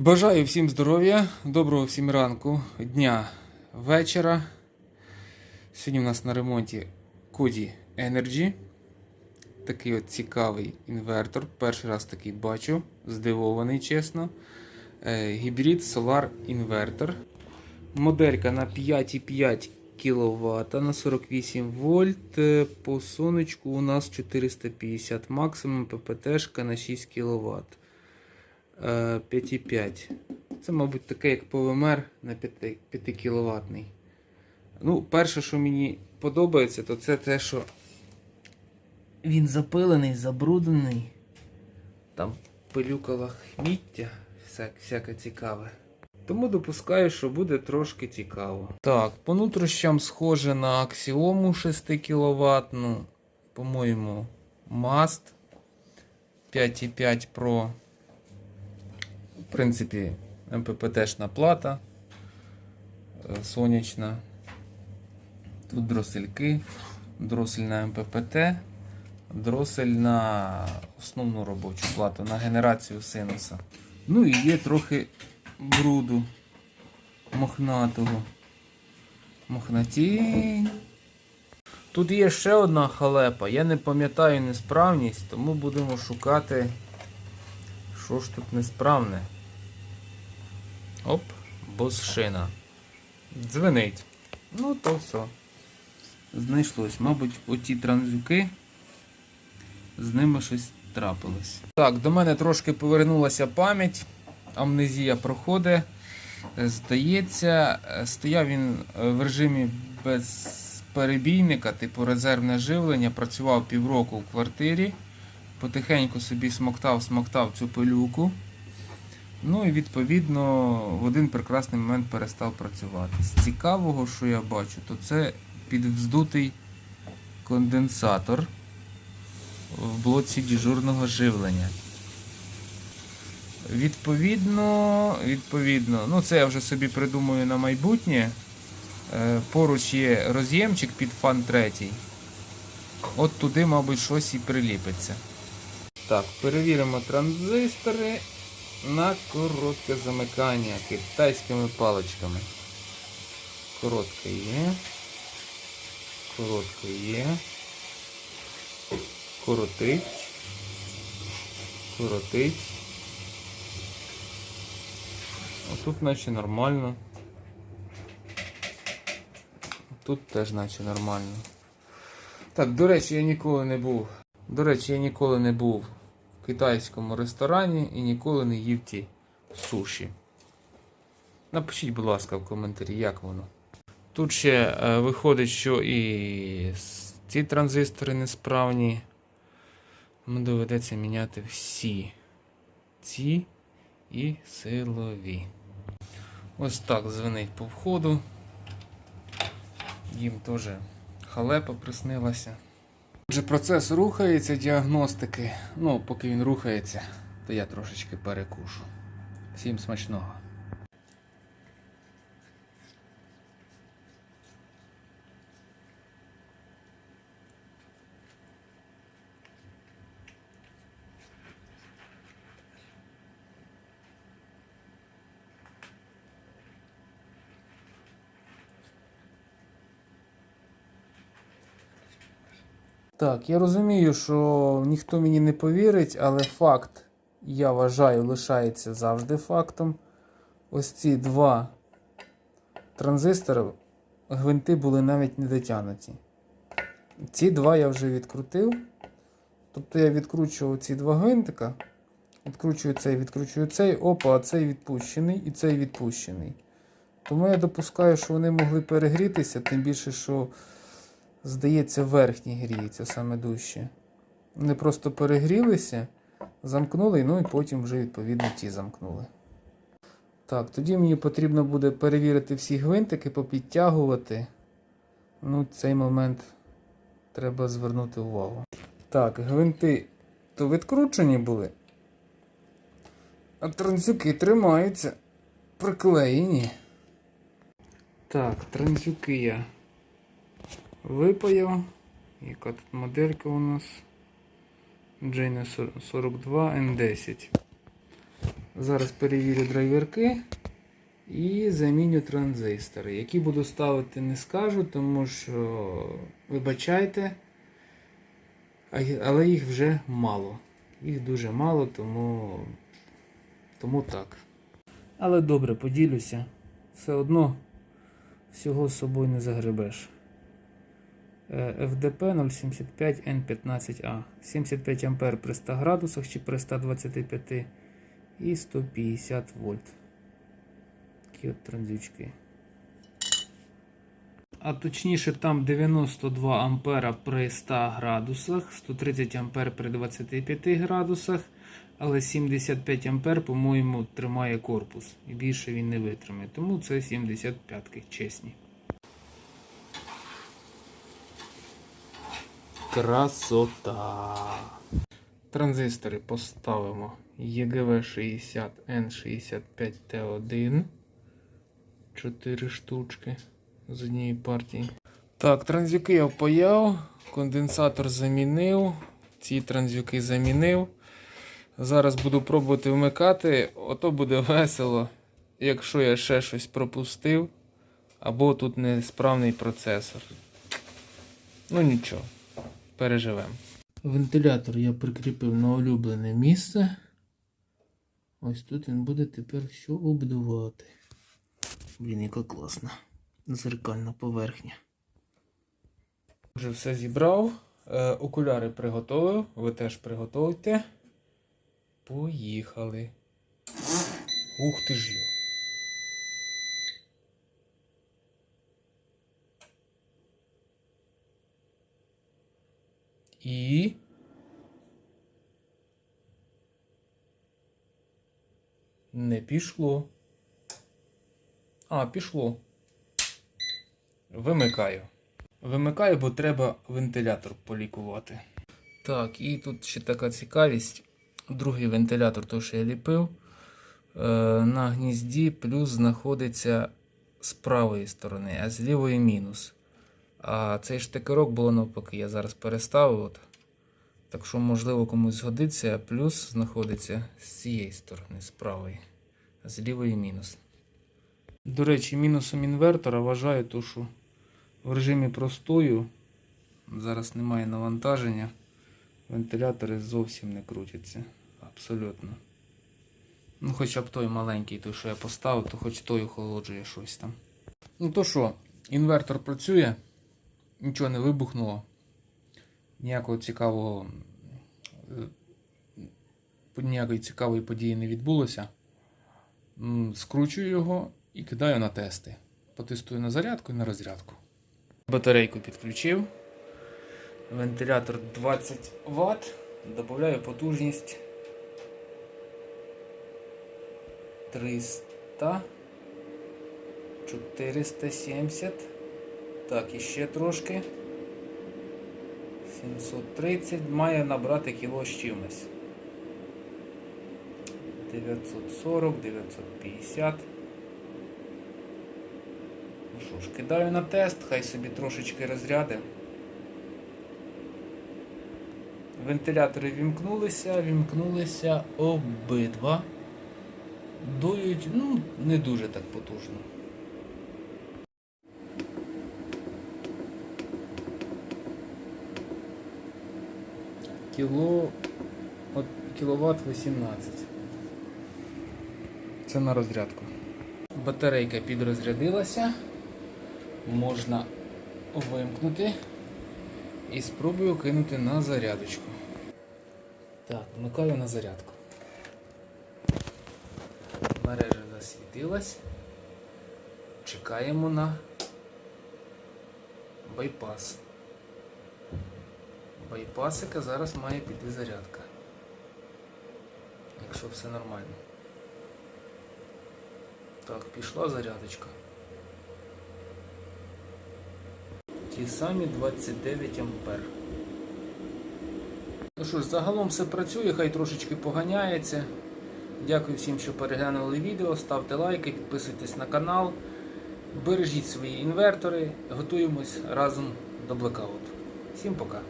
Бажаю всім здоров'я, доброго всім ранку, дня, вечора. Сьогодні у нас на ремонті Kodi Energy. Такий от цікавий інвертор. Перший раз такий бачу, здивований, чесно. Е, Гібрид Solar інвертор. Моделька на 5,5 кВт на 48 вольт. Е, По сонечку у нас 450 максимум, ППТшка на 6 кВт. 5,5. Це, мабуть, таке, як ПВМР на 5, 5 кВт. Ну, перше, що мені подобається, то це те, що він запилений, забруднений. Там пилюкала хміття, всяк, всяке цікаве. Тому допускаю, що буде трошки цікаво. Так, по нутрощам схоже на аксіому 6 кВт. По-моєму, Mast 5,5 Pro. В принципі, МППТшна плата е, сонячна. Тут дросельки, дросель на МППТ, дросель на основну робочу плату, на генерацію синуса. Ну і є трохи бруду мохнатого. Мохнатінь. Тут є ще одна халепа. Я не пам'ятаю несправність, тому будемо шукати, що ж тут несправне. Оп, босшина. Дзвенить. Ну, то все. Знайшлось. Мабуть, оті транзюки, з ними щось трапилось. Так, до мене трошки повернулася пам'ять. Амнезія проходить. Е, Здається, е, стояв він е, в режимі без перебійника, типу резервне живлення, працював півроку в квартирі, потихеньку собі смоктав, смоктав цю пилюку. Ну і відповідно в один прекрасний момент перестав працювати. З цікавого, що я бачу, то це підвздутий конденсатор в блоці дежурного живлення. Відповідно, відповідно, ну це я вже собі придумаю на майбутнє. Е, Поруч є роз'ємчик під фан 3. От туди, мабуть, щось і приліпиться. Так, перевіримо транзистори на коротке замикання китайськими паличками. Коротка є. Коротка є. Коротить. Коротить. Отут наче нормально. Тут теж наче нормально. Так, до речі, я ніколи не був. До речі, я ніколи не був китайському ресторані і ніколи не їв ті суші. Напишіть, будь ласка, в коментарі, як воно. Тут ще е, виходить, що і ці транзистори несправні. Тому доведеться міняти всі ці і силові. Ось так дзвенить по входу. Їм теж халепа приснилася. Отже, процес рухається діагностики. Ну, поки він рухається, то я трошечки перекушу. Всім смачного. Так, я розумію, що ніхто мені не повірить, але факт, я вважаю, лишається завжди фактом. Ось ці два транзистори, гвинти були навіть не дотягнуті. Ці два я вже відкрутив. Тобто я відкручував ці два гвинтика. Відкручую цей, відкручую цей, опа, а цей відпущений і цей відпущений. Тому я допускаю, що вони могли перегрітися, тим більше, що здається, верхній гріється саме дужче. Вони просто перегрілися, замкнули, ну і потім вже відповідно ті замкнули. Так, тоді мені потрібно буде перевірити всі гвинтики, попідтягувати. Ну, цей момент треба звернути увагу. Так, гвинти то відкручені були. А транзюки тримаються приклеєні. Так, транзюки я випаяв. Яка тут моделька у нас? Джейна 42 N10. Зараз перевірю драйверки і заміню транзистори. Які буду ставити, не скажу, тому що, вибачайте, але їх вже мало. Їх дуже мало, тому, тому так. Але добре, поділюся. Все одно всього з собою не загребеш. Е, FDP 075 N15A. 75 А при 100 градусах чи при 125 і 150 вольт. Такі от транзючки. А точніше там 92 ампера при 100 градусах, 130 ампер при 25 градусах, але 75 ампер, по-моєму, тримає корпус. І більше він не витримає. Тому це 75 чесні. Красота. Транзистори поставимо EGV 60 N65 T1. 4 штучки з однієї партії. Так, транзюки я впаяв, конденсатор замінив, ці транзюки замінив. Зараз буду пробувати вмикати, ото буде весело, якщо я ще щось пропустив, або тут несправний процесор. Ну нічого, переживемо. Вентилятор я прикріпив на улюблене місце. Ось тут він буде тепер що обдувати. Блін, яка класна. Зеркальна поверхня. Вже все зібрав. Е, окуляри приготовив. Ви теж приготуйте. Поїхали. Ух ти ж йо. І. Не пішло. А, пішло. Вимикаю. Вимикаю, бо треба вентилятор полікувати. Так, і тут ще така цікавість. Другий вентилятор, той, що я ліпив, е, на гнізді плюс знаходиться з правої сторони, а з лівої мінус. А цей штикерок було навпаки, я зараз переставив. От. Так що, можливо, комусь згодиться, а плюс знаходиться з цієї сторони, з правої, а з лівої мінус. До речі, мінусом інвертора вважаю, то, що в режимі простою зараз немає навантаження, вентилятори зовсім не крутяться. Абсолютно. Ну, хоча б той маленький, той, що я поставив, то хоч той охолоджує щось там. Ну то що, інвертор працює, нічого не вибухнуло, ніякого цікавого, е, ніякої цікавої події не відбулося. Скручую його і кидаю на тести. Потестую на зарядку і на розрядку. Батарейку підключив. Вентилятор 20 Вт. Додаю потужність 300, 470. Так, і ще трошки. 730. Має набрати кіло з чимось. 940, 950. Ну що ж, кидаю на тест, хай собі трошечки розряди. Вентилятори вімкнулися, вімкнулися обидва. Дують, ну, не дуже так потужно. Кіло, от, кіловат 18. Це на розрядку. Батарейка підрозрядилася. Можна вимкнути і спробую кинути на зарядочку. Так, вмикаю на зарядку. Мережа засвітилась. Чекаємо на байпас. Байпасика зараз має піти зарядка. Якщо все нормально. Так, пішла зарядочка. Ті самі 29 ампер. Ну що ж, загалом все працює, хай трошечки поганяється. Дякую всім, що переглянули відео. Ставте лайки, підписуйтесь на канал. Бережіть свої інвертори, готуємось разом до блекауту. Всім пока!